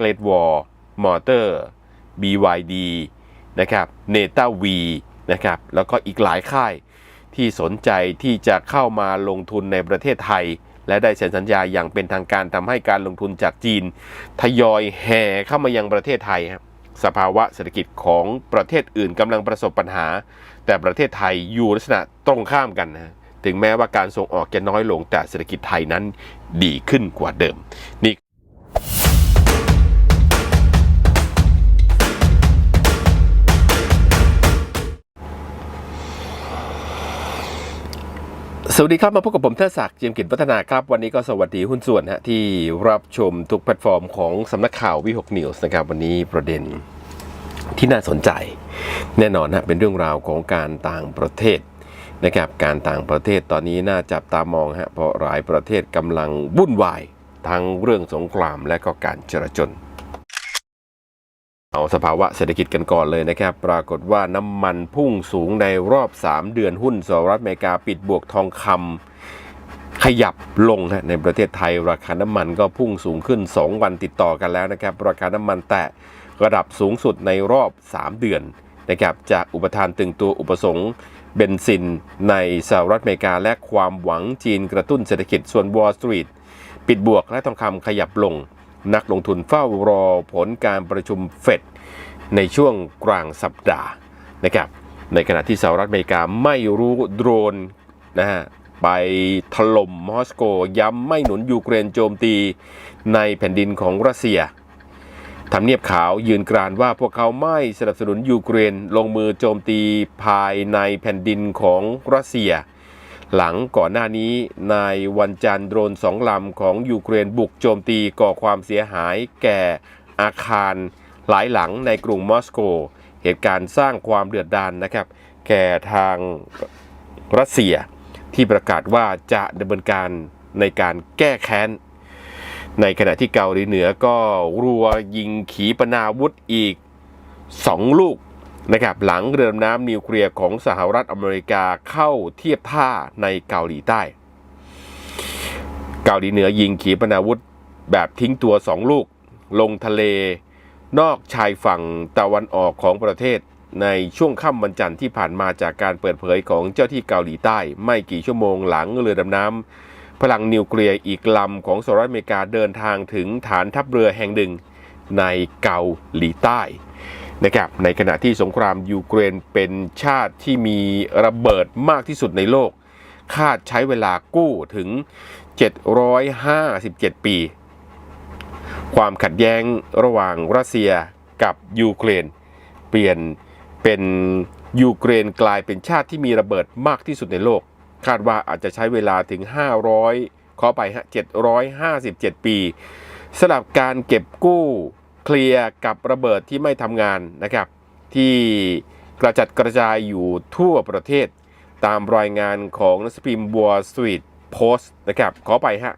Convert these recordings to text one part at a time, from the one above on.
Great Wall Motor BYD นะครับ n e t a V นะครับแล้วก็อีกหลายค่ายที่สนใจที่จะเข้ามาลงทุนในประเทศไทย และได้เซ็นสัญญาอย่างเป็นทางการทำให้การลงทุนจากจีน ทยอยแห่เข้ามายังประเทศไทยครับสภาวะเศรษฐกิจของประเทศอื่นกำลังประสบปัญหา แต่ประเทศไทยอยู่ลักษณะตรงข้ามกันนะถึงแม้ว่าการส่งออกจะน้อยลงแต่เศรษฐกิจไทยนั้นดีขึ้นกว่าเดิมนี่ สวัสดีครับมาพบกับผมเทศศักดิ์เจียมกิจพัฒนาครับ วันนี้ก็สวัสดีหุ้นส่วนฮะที่รับชมทุกแพลตฟอร์มของสำนักข่าววิหกนิวส์นะครับ วันนี้ประเด็นที่น่าสนใจ แน่นอนฮะเป็นเรื่องราวของการต่างประเทศนะครับการต่างประเทศตอนนี้น่าจับตามองฮะเพราะหลายประเทศกำลังวุ่นวายทั้งเรื่องสงครามและก็การจราจน เอาสภาวะเศรษฐกิจกันก่อนเลยนะครับ ปรากฏว่าน้ำมันพุ่งสูงในรอบ 3 เดือนหุ้นสหรัฐอเมริกาปิดบวกทองคำขยับลงนะในประเทศไทย ราคาน้ำมันก็พุ่งสูงขึ้น 2 วันติดต่อกันแล้วนะครับ ราคาน้ำมันแตะระดับสูงสุดในรอบ 3 เดือนนะครับจากอุปทานตึงตัวอุปสงค์เบนซินในสหรัฐอเมริกาและความหวังจีนกระตุ้นเศรษฐกิจส่วน Wall Street ปิดบวกและทองคำขยับลง นักลงทุนเฝ้ารอผลการประชุมเฟดในช่วงกลางสัปดาห์นะครับ ในขณะที่สหรัฐอเมริกาไม่รู้โดรนนะฮะไปถล่มมอสโกย้ำไม่หนุนยูเครนโจมตีในแผ่นดินของรัสเซียทำเนียบขาวยืนกรานว่าพวกเขาไม่สนับสนุนยูเครนลงมือโจมตีภายในแผ่นดินของรัสเซีย หลังก่อนหน้านี้นายวันจันทร์โดรนสองลำของยูเครนบุกโจมตีก่อความเสียหายแก่อาคารหลายหลังในกรุงมอสโก เหตุการณ์สร้างความเดือดดานนะครับ แก่ทางรัสเซียที่ประกาศว่าจะดำเนินการในการแก้แค้น ในขณะที่เกาหลีเหนือก็รัวยิงขีปนาวุธอีก 2 ลูก นะครับหลังเรือดำน้ำนิวเคลียร์ของสหรัฐอเมริกาเข้าเทียบท่าในเกาหลีใต้ เกาหลีเหนือยิงขีปนาวุธแบบทิ้งตัว2ลูก ลงทะเล นอกชายฝั่งตะวันออกของประเทศ ในช่วงค่ำวันจันทร์ที่ผ่านมาจากการเปิดเผยของเจ้าที่เกาหลีใต้ ไม่กี่ชั่วโมงหลังเรือดำน้ำพลังนิวเคลียร์อีกลำของสหรัฐอเมริกาเดินทางถึงฐานทัพเรือแห่งหนึ่งในเกาหลีใต้ นะครับในขณะที่สงครามยูเครนเป็นชาติที่มีระเบิดมากที่สุดในโลก คาดใช้เวลากู้ถึง 757 ปี ความขัดแย้งระหว่างรัสเซียกับยูเครน เปลี่ยนเป็นยูเครนกลายเป็นชาติที่มีระเบิดมากที่สุดในโลก คาดว่าอาจจะใช้เวลาถึง 500 ขอไปฮะ757 ปีสลับการเก็บกู้ เคลียร์กับระเบิดที่ไม่ทำงานนะครับ ที่กระจัดกระจายอยู่ทั่วประเทศ ตามรายงานของนังสือพิมพ์ Wall Street Post นะครับขอไปฮะ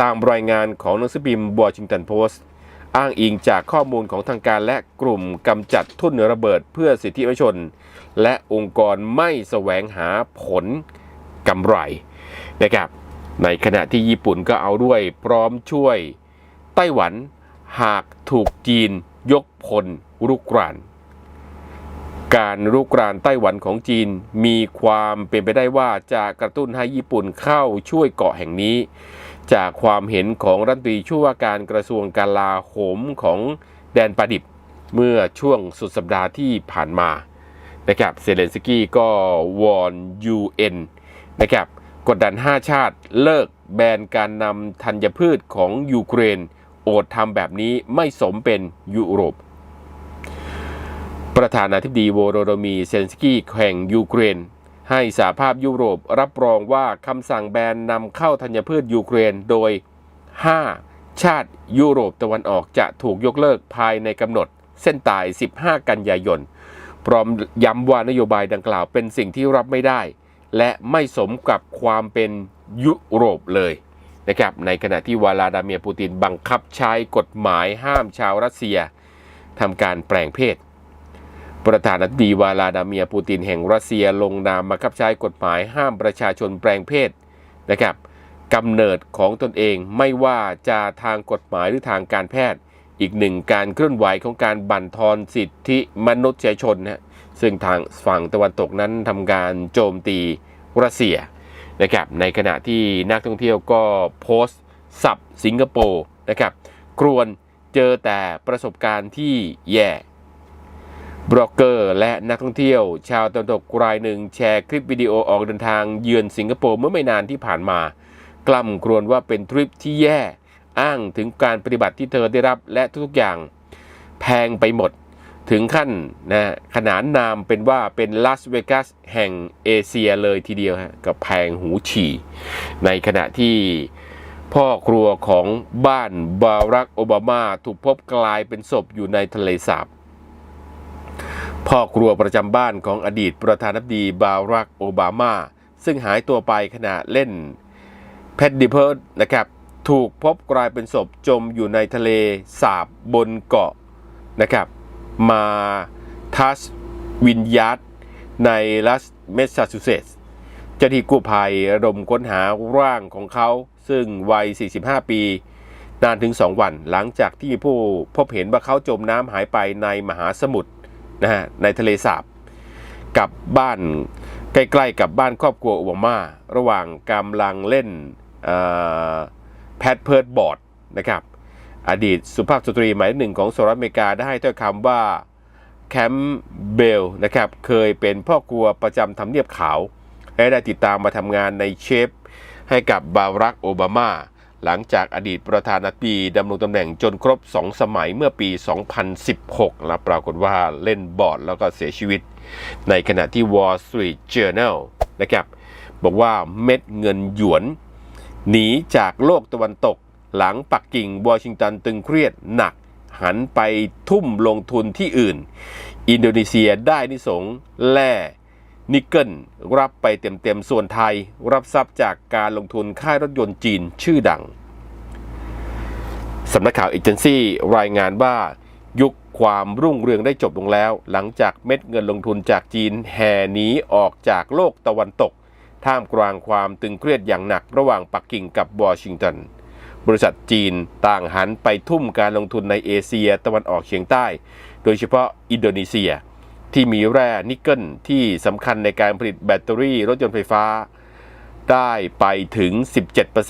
ตามรายงานของนังสือพิมพ์ Washington Post อ้างอิงจากข้อมูลของทางการและกลุ่มกำจัดทุ่นระเบิดเพื่อสิทธิมนุษยชน และองค์กรไม่แสวงหาผลกำไรนะครับในขณะที่ญี่ปุ่นก็เอาด้วยพร้อมช่วยไต้หวัน หากถูกจีนยกพลรุกราน การรุกรานไต้หวันของจีนมีความเป็นไปได้ว่าจะกระตุ้นให้ญี่ปุ่นเข้าช่วยเกาะแห่งนี้ จากความเห็นของรัฐมนตรีช่วยว่าการกระทรวงกลาโหมของแดนประดิบเมื่อช่วงสุดสัปดาห์ที่ผ่านมานะครับเซเลนสกี้ก็วอน UN นะครับกดดัน 5 ชาติเลิกแบนการนำธัญพืชของยูเครน โอดทำแบบนี้ไม่สมเป็นยุโรป ประธานาธิบดีโวโรโดมีเซนสกี้แห่งยูเครน ให้สหภาพยุโรปรับรองว่าคำสั่งแบนนำเข้าธัญพืชยูเครนโดย 5 ชาติยุโรปตะวันออกจะถูกยกเลิกภายในกำหนดเส้นตาย 15 กันยายน พร้อมย้ำว่านโยบายดังกล่าวเป็นสิ่งที่รับไม่ได้ และไม่สมกับความเป็นยุโรปเลย นะครับในขณะที่วลาดาเมียปูตินบังคับใช้กฎหมายห้ามชาวรัสเซียทำการแปลงเพศ ประธานาธิบดีวลาดาเมียปูตินแห่งรัสเซียลงนามบังคับใช้กฎหมายห้ามประชาชนแปลงเพศนะครับกำเนิดของตนเองไม่ว่าจะทางกฎหมายหรือทางการแพทย์ อีกหนึ่งการเคลื่อนไหวของการบั่นทอนสิทธิมนุษยชนนะฮะซึ่งทางฝั่งตะวันตกนั้นทำการโจมตีรัสเซีย นะครับในขณะที่นักท่องเที่ยวก็โพสต์สับสิงคโปร์นะครับกรวนเจอแต่ประสบการณ์ที่แย่บล็อกเกอร์และนักท่องเที่ยว ชาวตะวันตกรายหนึ่งแชร์คลิปวิดีโอออกเดินทางเยือนสิงคโปร์เมื่อไม่นานที่ผ่านมา กล่ำกรวนว่าเป็นทริปที่แย่ อ้างถึงการปฏิบัติที่เธอได้รับและทุกๆอย่าง แพงไปหมด ถึงขั้นนะขนานนามเป็นว่าเป็นลาสเวกัสแห่งเอเชียเลยทีเดียวฮะกับแพงหูฉี่ ในขณะที่พ่อครัวของบ้านบารักโอบามาถูกพบกลายเป็นศพอยู่ในทะเลสาบพ่อครัวประจำบ้านของอดีตประธานาธิบดีบารักโอบามา ซึ่งหายตัวไปขณะเล่นเพดดิเพิร์ดนะครับ ถูกพบกลายเป็นศพจมอยู่ในทะเลสาบบนเกาะนะครับ มาทัสวินยัตในรัฐเมสซาชูเซตส์เจ้าที่กู้ภัยระดมค้นหาร่างของเขา ซึ่งวัย 45 ปี นานถึง 2 วัน หลังจากที่ผู้พบเห็นว่าเขาจมน้ำหายไปในมหาสมุทรนะฮะในทะเลสาบกับบ้านใกล้ๆกับบ้านครอบครัวโอบามา ระหว่างกำลังเล่นแพดเพิร์ดบอร์ดนะครับ อดีตสุภาพสตรีหมายเลขหนึ่งของสหรัฐอเมริกาได้ให้ถ้อยคำว่าแคมเบลนะครับเคยเป็นพ่อครัวประจำทำเนียบขาว และได้ติดตามมาทำงานในเชฟ ให้กับบารักโอบามา หลังจากอดีตประธานาธิบดีดำรงตำแหน่งจนครบ 2 สมัยเมื่อปี 2016และปรากฏว่าเล่นบอร์ดแล้วก็เสียชีวิต ในขณะที่ Wall Street Journal นะครับบอกว่าเม็ดเงินหยวน หนีจากโลกตะวันตก หลังปักกิ่งวอชิงตันตึงเครียดหนัก หันไปทุ่มลงทุนที่อื่น อินโดนีเซียได้นิสงแร่นิกเกิลรับไปเต็มๆ ส่วนไทยรับทรัพย์จากการลงทุนค่ายรถยนต์จีนชื่อดังสำนักข่าวเอเจนซี่รายงานว่า ยุคความรุ่งเรืองได้จบลงแล้ว หลังจากเม็ดเงินลงทุนจากจีนแห่หนีออกจากโลกตะวันตก ท่ามกลางความตึงเครียดอย่างหนักระหว่างปักกิ่งกับวอชิงตัน บริษัทจีนต่างหันไปทุ่มการลงทุนในเอเชียตะวันออกเฉียงใต้ โดยเฉพาะอินโดนีเซีย ที่มีแร่นิกเกิลที่สำคัญในการผลิตแบตเตอรี่รถยนต์ไฟฟ้า ได้ไปถึง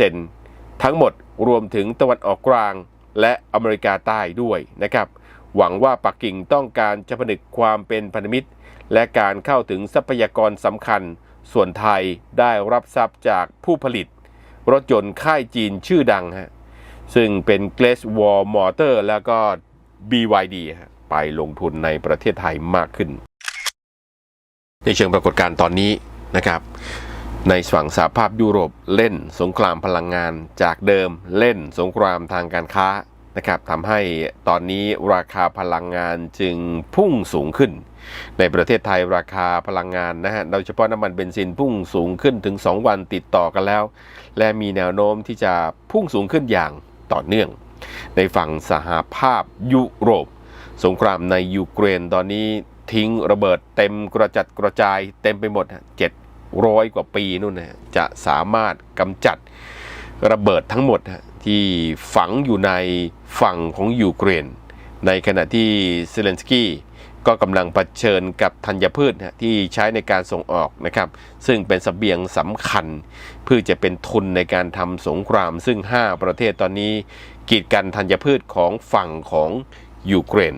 17%ทั้งหมดรวมถึงตะวันออกกลางและอเมริกาใต้ด้วยนะครับ หวังว่าปักกิ่งต้องการจะผนึกความเป็นพันธมิตร และการเข้าถึงทรัพยากรสำคัญ ส่วนไทยได้รับทรัพย์จากผู้ผลิต รถยนต์ค่ายจีนชื่อดังฮะซึ่งเป็น g l a c e Wall Motor แล้วก็ BYD ฮะไปลงทุนในประเทศไทยมากขึ้น ในเชิงปรากฏการณ์ตอนนี้นะครับในฝั่งสหภาพยุโรปเล่นสงครามพลังงานจากเดิมเล่นสงครามทางการค้า นะครับทำให้ตอนนี้ราคาพลังงานจึงพุ่งสูงขึ้น ในประเทศไทยราคาพลังงานนะฮะโดยเฉพาะน้ำมันเบนซินพุ่งสูงขึ้นถึง 2 วันติดต่อกันแล้ว และมีแนวโน้มที่จะพุ่งสูงขึ้นอย่างต่อเนื่อง ในฝั่งสหภาพยุโรป สงครามในยูเครนตอนนี้ทิ้งระเบิดเต็มกระจัดกระจายเต็มไปหมดเจ็ดร้อยกว่าปีนู่นนะจะสามารถกำจัดระเบิดทั้งหมดฮะ ที่ฝังอยู่ในฝั่งของยูเครน ในขณะที่เซเลนสกี้ก็กำลังเผชิญกับธัญพืชที่ใช้ในการส่งออกนะครับ ซึ่งเป็นสเสบียงสำคัญ เพื่อจะเป็นทุนในการทำสงคราม ซึ่ง 5 ประเทศตอนนี้ กีดกันธัญพืชของฝั่งของยูเครน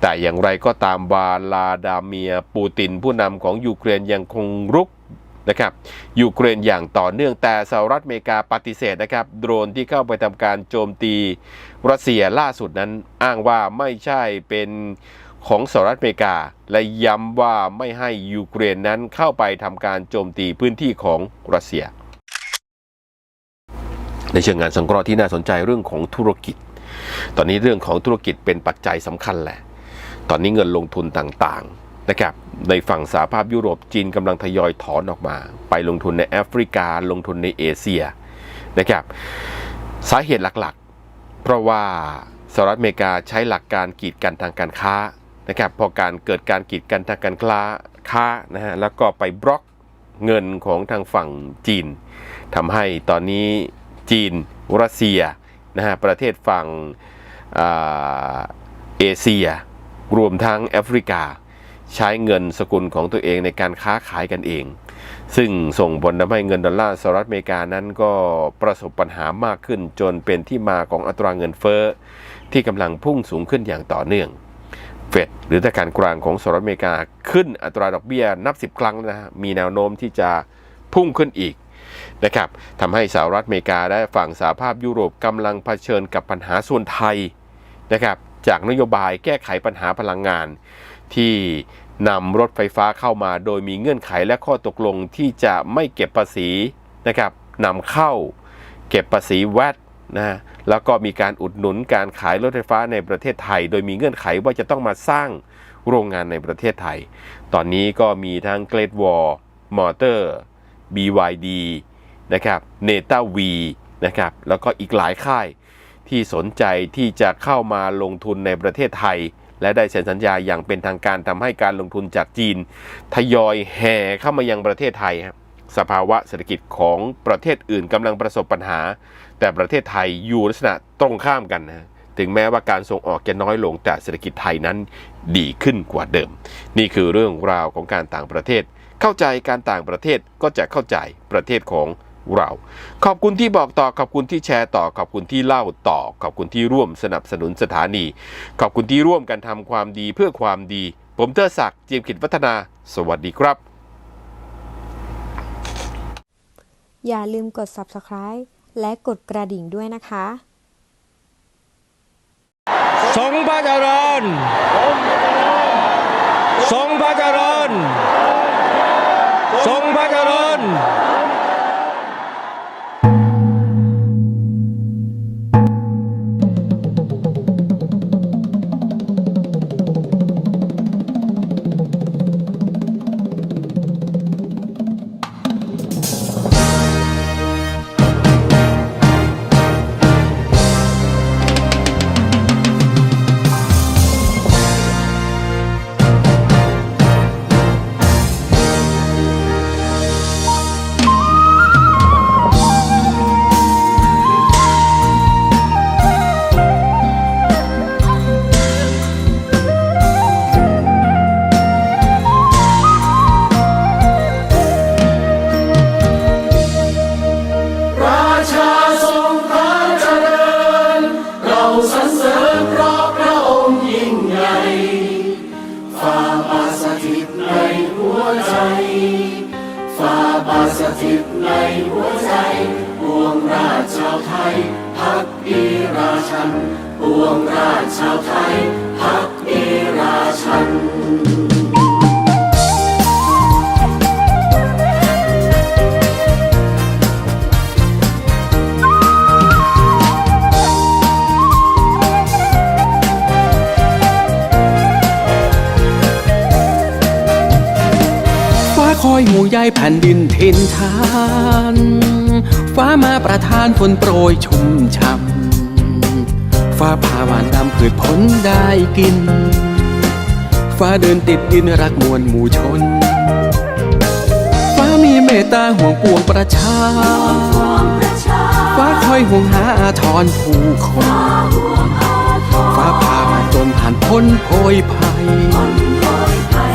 แต่อย่างไรก็ตามวาลาดาเมียปูตินผู้นำของยูเครนยังคงรุก นะครับยูเครนอย่างต่อเนื่องแต่สหรัฐอเมริกาปฏิเสธนะครับโดรนที่เข้าไปทำการโจมตีรัสเซียล่าสุดนั้นอ้างว่าไม่ใช่เป็นของสหรัฐอเมริกา และย้ำว่าไม่ให้ยูเครนนั้นเข้าไปทำการโจมตีพื้นที่ของรัสเซีย ในเชิงงานสังเคราะห์ที่น่าสนใจเรื่องของธุรกิจ ตอนนี้เรื่องของธุรกิจเป็นปัจจัยสำคัญแหละ ตอนนี้เงินลงทุนต่างๆ นะครับในฝั่งสหภาพยุโรปจีนกำลังทยอยถอนออกมา ไปลงทุนในแอฟริกาลงทุนในเอเชียนะครับสาเหตุหลักๆ เพราะว่าสหรัฐอเมริกาใช้หลักการกีดกันทางการค้านะครับพอการเกิดการกีดกันทางการค้าค้านะฮะแล้วก็ไปบล็อกเงินของทางฝั่งจีนทำให้ตอนนี้จีนรัสเซียนะฮะประเทศฝั่งเอเชีย รวมทั้งแอฟริกา ใช้เงินสกุลของตัวเองในการค้าขายกันเอง ซึ่งส่งผลทำให้เงินดอลลาร์สหรัฐอเมริกานั้นก็ประสบปัญหามากขึ้นจนเป็นที่มาของอัตราเงินเฟ้อที่กำลังพุ่งสูงขึ้นอย่างต่อเนื่องเฟดหรือธนาคารกลางของสหรัฐอเมริกาขึ้นอัตราดอกเบี้ยนับสิบครั้งนะฮะมีแนวโน้มที่จะพุ่งขึ้นอีกนะครับทำให้สหรัฐอเมริกาและฝั่งสหภาพยุโรปกำลังเผชิญกับปัญหาส่วนไทยนะครับจากนโยบายแก้ไขปัญหาพลังงาน ที่นำรถไฟฟ้าเข้ามาโดยมีเงื่อนไขและข้อตกลงที่จะไม่เก็บภาษีนะครับนำเข้าเก็บภาษีแวดนะแล้วก็มีการอุดหนุนการขายรถไฟฟ้าในประเทศไทย โดยมีเงื่อนไขว่าจะต้องมาสร้างโรงงานในประเทศไทย ตอนนี้ก็มีทั้งเกรดวอร์มอเตอร์ BYD นะครับเนต้าวีนะครับแล้วก็อีกหลายค่ายที่สนใจที่จะเข้ามาลงทุนในประเทศไทย และได้เซ็นสัญญาอย่างเป็นทางการทำให้การลงทุนจากจีน ทยอยแห่เข้ามายังประเทศไทยครับสภาวะเศรษฐกิจของประเทศอื่นกำลังประสบปัญหา แต่ประเทศไทยอยู่ลักษณะตรงข้ามกันนะถึงแม้ว่าการส่งออกจะน้อยลงแต่เศรษฐกิจไทยนั้นดีขึ้นกว่าเดิม นี่คือเรื่องราวของการต่างประเทศ เข้าใจการต่างประเทศก็จะเข้าใจประเทศของ เรา ขอบคุณที่บอกต่อขอบคุณที่แชร์ต่อขอบคุณที่เล่าต่อ ขอบคุณที่ร่วมสนับสนุนสถานี ขอบคุณที่ร่วมกันทำความดีเพื่อความดี ผมเตอร์ศักดิ์เจียมขิดวัฒนา สวัสดีครับ อย่าลืมกด subscribe และกดกระดิ่งด้วยนะคะทรงพระเจริญทรงพระเจริญทรงพระเจริญาทสถิตในหัวใจปวงราชชาวไทยพักดีราชันปวงราชชาวไทยพักดีราชัน อยห่วงใยแผ่นดินทินทาน ฟ้ามาประทานฝนโปรยชุ่มช่ำฟ้าพาหวานนำพืชผลได้กิน ฟ้าเดินติดดินรักมวลหมู่ชน ฟ้ามีเมตตาห่วงปวงประชา ฟ้าคอยห่วงหาอาทรผู้คน ฟ้าพามาจนผ่านพ้นโพยภัย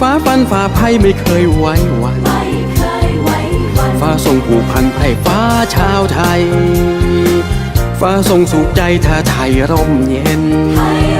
ฟ้าฟันฝ่าภัยไม่เคยไว้วันฟ้าทรงผูกพันไพร่ฟ้าชาวไทย ฟ้าทรงสุขใจถ้าไทยร่มเย็นแผ่น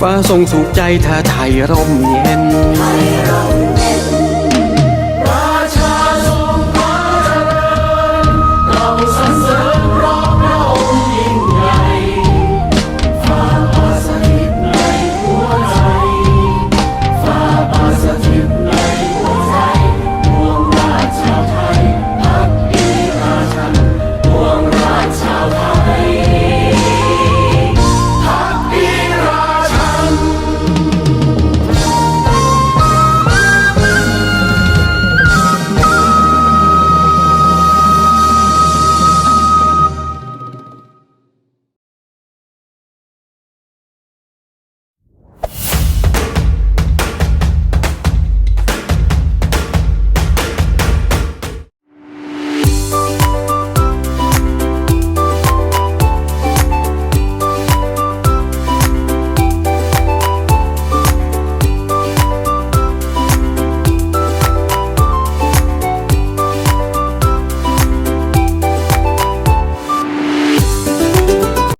ฟ้าทรงสุขใจถ้าไทยร่มเย็น